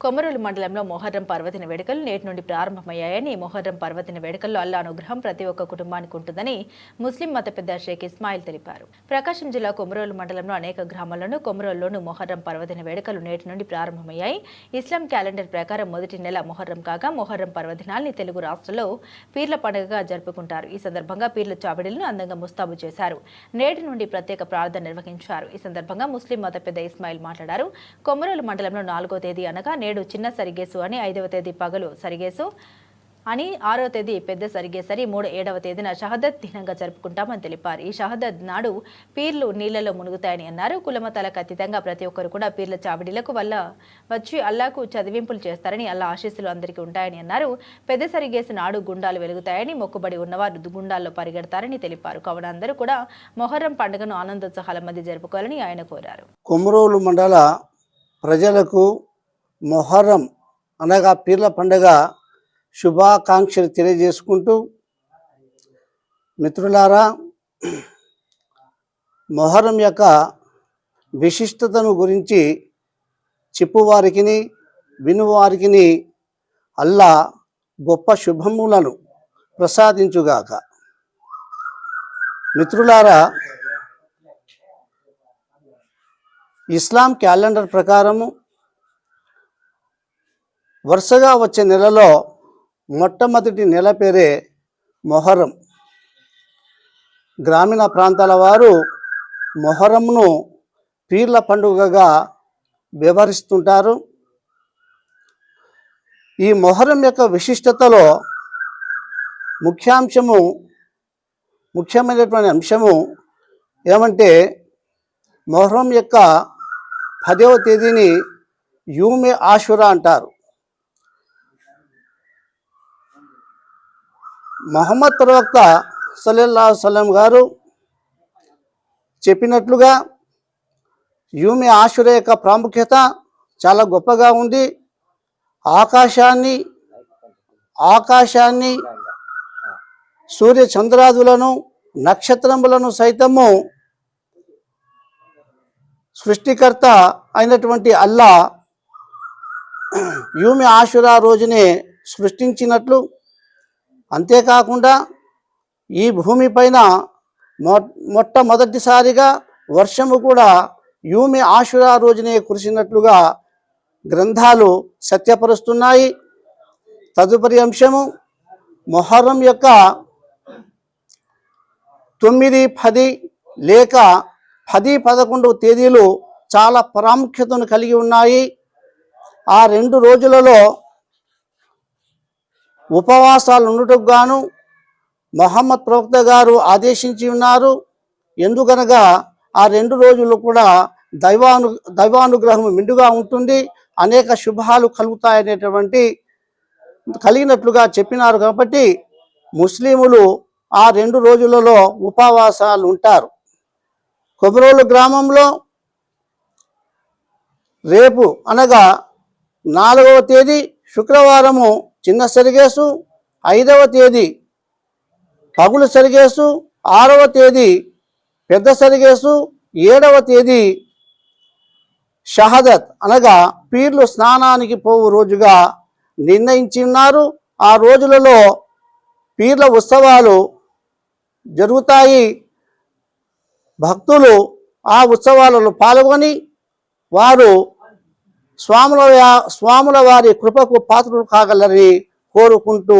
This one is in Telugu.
కొమరూలు మండలంలో మొహర్రం పర్వదిన వేడుకలు నేటి నుండి ప్రారంభమయ్యాయని మొహర్రం పర్వదిన వేడుకల్లో అల్లా అనుగ్రహం ప్రతి ఒక్క కుటుంబానికి ఉంటుందని ముస్లిం మత పెద్ద షేక్ ఇస్మాయిల్ తెలిపారు. ప్రకాశం జిల్లా కొమరోలు మండలంలో అనేక గ్రామాల్లోనూ కొమరోలులోనూ మొహర్రం పర్వదిన వేడుకలు నేటి నుండి ప్రారంభమయ్యాయి. ఇస్లాం క్యాలెండర్ ప్రకారం మొదటి నెల మొహర్రం కాగా మొహర్రం పర్వదినాల్ని తెలుగు రాష్ట్రంలో పీర్ల పండుగగా జరుపుకుంటారు. ఈ సందర్భంగా పీర్ల చావిడిలను అందంగా ముస్తాబు చేశారు. నేటి నుండి ప్రత్యేక ప్రార్థన నిర్వహించారు. ఈ సందర్భంగా ముస్లిం మత పెద్ద ఇస్మాయిల్ మాట్లాడారు. కొమరోలు మండలంలో నాలుగో తేదీ అనగా నేడు చిన్న సరిగేసు అని ఐదవ తేదీ పగలు సరిగేసు అని ఆరో తేదీ పెద్ద సరిగేసరి మూడు ఏడవ తేదీన షహదత్ దినంగా జరుపుకుంటామని తెలిపారు. ఈ షహదత్ నాడు పీర్లు నీళ్ళలో మునుగుతాయని అన్నారు. కులమతాలకు అతీతంగా ప్రతి ఒక్కరు కూడా పీర్ల చావిడిలకు వల్ల వచ్చి అల్లాకు చదివింపులు చేస్తారని అల్లా ఆశీస్సులు అందరికీ ఉంటాయని అన్నారు. పెద్ద సరిగేసు నాడు గుండాలు వెలుగుతాయని మొక్కుబడి ఉన్నవారు గుండాల్లో పరిగెడతారని తెలిపారు. కావున అందరూ కూడా మొహర్రం పండుగను ఆనందోత్సాహాల మధ్య జరుపుకోవాలని ఆయన కోరారు. కొమరోలు మండల ప్రజలకు మొహర్రం అనగా పీర్ల పండుగ శుభాకాంక్షలు తెలియజేసుకుంటూ మిత్రులారా మొహరం యొక్క విశిష్టతను గురించి చెప్పువారికిని వినువారికిని అల్లా గొప్ప శుభములను ప్రసాదించుగాక. మిత్రులారా ఇస్లాం క్యాలెండర్ ప్రకారము వరుసగా వచ్చే నెలలో మొట్టమొదటి నెల పేరే మొహరం. గ్రామీణ ప్రాంతాల వారు మొహరంను పీర్ల పండుగగా వ్యవహరిస్తుంటారు. ఈ మొహరం యొక్క విశిష్టతలో ముఖ్యాంశము ముఖ్యమైనటువంటి అంశము ఏమంటే మొహరం యొక్క పదవ తేదీని యూమే ఆషురా అంటారు. మహమ్మద్ ప్రవక్త సల్లల్లా సలం గారు చెప్పినట్లుగా యూమి ఆశుర యొక్క ప్రాముఖ్యత చాలా గొప్పగా ఉంది. ఆకాశాన్ని ఆకాశాన్ని సూర్య చంద్రాదులను నక్షత్రములను సైతము సృష్టికర్త అయినటువంటి అల్లా యూమి ఆశురా రోజునే సృష్టించినట్లు అంతేకాకుండా ఈ భూమిపైన మొ మొట్టమొదటిసారిగా వర్షము కూడా యూమి ఆశురా రోజునే కురిసినట్లుగా గ్రంథాలు సత్యపరుస్తున్నాయి. తదుపరి అంశము మొహర్రం యొక్క తొమ్మిది పది లేక పది పదకొండు తేదీలు చాలా ప్రాముఖ్యతను కలిగి ఉన్నాయి. ఆ రెండు రోజులలో ఉపవాసాలు ఉండటకు గాను మొహమ్మద్ ప్రవక్త గారు ఆదేశించి ఉన్నారు. ఎందుకనగా ఆ రెండు రోజులు కూడా దైవాను దైవానుగ్రహం మిండుగా ఉంటుంది. అనేక శుభాలు కలుగుతాయనేటువంటి కలిగినట్లుగా చెప్పినారు కాబట్టి ముస్లిములు ఆ రెండు రోజులలో ఉపవాసాలు ఉంటారు. కొబరోలు గ్రామంలో రేపు అనగా నాలుగవ తేదీ శుక్రవారము చిన్న సరిగేసు ఐదవ తేదీ పగులు సరిగేసు ఆరవ తేదీ పెద్ద సరిగేసు ఏడవ తేదీ షహదత్. అనగా పీర్లు స్నానానికి పోవు రోజుగా నిర్ణయించి ఉన్నారు ఆ రోజులలో పీర్ల ఉత్సవాలు జరుగుతాయి. భక్తులు ఆ ఉత్సవాలలో పాల్గొని వారు స్వాముల స్వాముల వారి కృపకు పాత్రలు కాగలరని కోరుకుంటూ